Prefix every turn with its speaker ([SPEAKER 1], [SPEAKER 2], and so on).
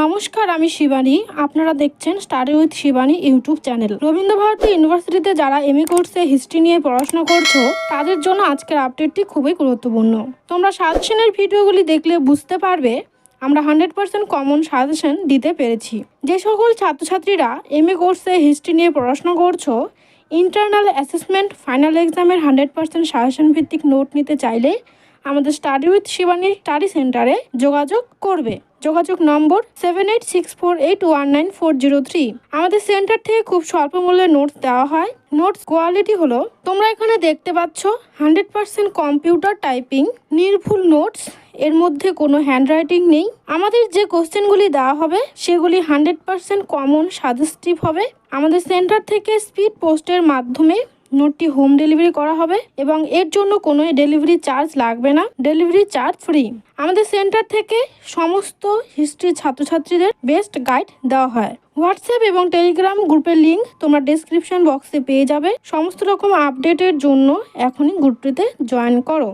[SPEAKER 1] নমস্কার, আমি শিবানী। আপনারা দেখছেন study with Shivani YouTube channel. Rabindrabharati ইউনিভার্সিটিতে যারা এমএ কোর্সে হিস্ট্রি নিয়ে পড়াশোনা করছ, তাদের জন্য আজকের আপডেটটি খুবই গুরুত্বপূর্ণ। তোমরা সাজেশনের ভিডিওগুলি দেখলে বুঝতে পারবে, আমরা হান্ড্রেড পার্সেন্ট কমন সাজেশন দিতে পেরেছি। যে সকল ছাত্রছাত্রীরা এমএ কোর্সে হিস্ট্রি নিয়ে পড়াশোনা করছ ইন্টারনাল অ্যাসেসমেন্ট ফাইনাল এক্সামের হান্ড্রেড পার্সেন্ট সাজেশন ভিত্তিক নোট নিতে চাইলে আমাদের স্টাডি উইথ শিবানী স্টাডি সেন্টারে যোগাযোগ করবে। যোগাযোগ number seven eight six four eight one nine four zero three আমাদের সেন্টার থেকে খুব স্বল্প মূল্যে নোটস দেওয়া হয়। নোটস কোয়ালিটি হলো, তোমরা এখানে দেখতে পাচ্ছ হান্ড্রেড পার্সেন্ট কম্পিউটার টাইপিং নির্ভুল নোটস এর মধ্যে কোনো হ্যান্ডরাইটিং নেই। আমাদের যে কোশ্চেনগুলি দেওয়া হবে, সেগুলি হান্ড্রেড পার্সেন্ট কমন সাজেস্টিভ হবে। আমাদের সেন্টার থেকে স্পিড পোস্টের মাধ্যমে নোটটি হোম ডেলিভারি করা হবে এবং এর জন্য কোনো ডেলিভারি চার্জ লাগবে না। Delivery charge free. আমাদের সেন্টার থেকে সমস্ত হিস্ট্রি ছাত্রছাত্রীদের বেস্ট গাইড দেওয়া হয়। হোয়াটসঅ্যাপ এবং টেলিগ্রাম গ্রুপের লিঙ্ক তোমরা ডিসক্রিপশন বক্সে পেয়ে যাবে। সমস্ত রকম আপডেটের জন্য এখনই গ্রুপটিতে জয়েন করো।